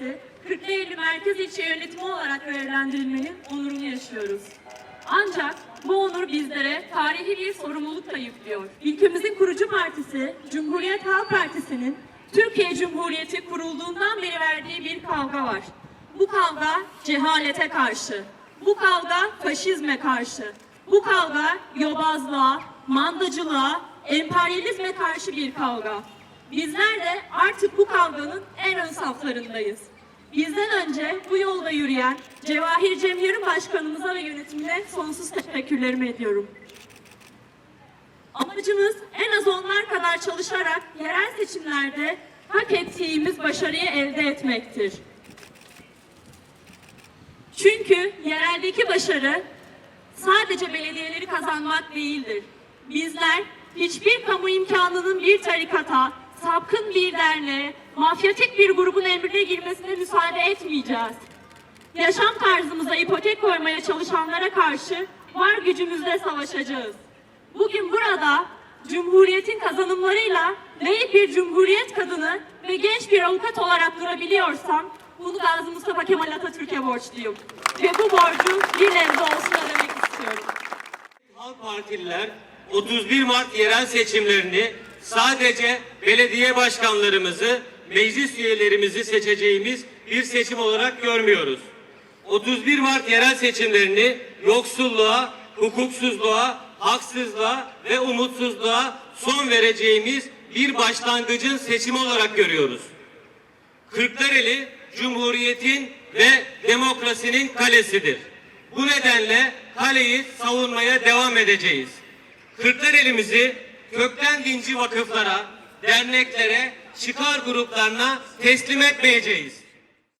Belediyesi, 40 Merkez İlçe Yönetimi olarak görevlendirilmenin onurunu yaşıyoruz. Ancak bu onur bizlere tarihi bir sorumluluk da yüklüyor. Ülkemizin kurucu partisi Cumhuriyet Halk Partisi'nin Türkiye Cumhuriyeti kurulduğundan beri verdiği bir kavga var. Bu kavga cehalete karşı, bu kavga faşizme karşı, bu kavga yobazlığa, mandacılığa, emperyalizme karşı bir kavga. Bizler de artık bu kavganın en ön saflarındayız. Bizden önce bu yolda yürüyen Cevahir Cemyar'ın başkanımıza ve yönetimine sonsuz teşekkürlerimi ediyorum. Amacımız en az onlar kadar çalışarak yerel seçimlerde hak ettiğimiz başarıyı elde etmektir. Çünkü yereldeki başarı sadece belediyeleri kazanmak değildir. Bizler hiçbir kamu imkanının bir tarikata, derneğe, mafyatik bir grubun emrine girmesine müsaade etmeyeceğiz. Yaşam tarzımıza ipotek koymaya çalışanlara karşı var gücümüzle savaşacağız. Bugün burada Cumhuriyet'in kazanımlarıyla layık bir Cumhuriyet kadını ve genç bir avukat olarak durabiliyorsam bunu Gazi Mustafa Kemal Atatürk'e borçluyum. Ve bu borcu bir nebze olsun ödemek istiyorum. Halk Partililer 31 Mart yerel seçimlerini sadece belediye başkanlarımızı, meclis üyelerimizi seçeceğimiz bir seçim olarak görmüyoruz. 31 Mart yerel seçimlerini yoksulluğa, hukuksuzluğa, haksızlığa ve umutsuzluğa son vereceğimiz bir başlangıcın seçimi olarak görüyoruz. Kırklareli Cumhuriyet'in ve demokrasinin kalesidir. Bu nedenle kaleyi savunmaya devam edeceğiz. Kırklareli'mizi kökten dinci vakıflara, derneklere, çıkar gruplarına teslim etmeyeceğiz.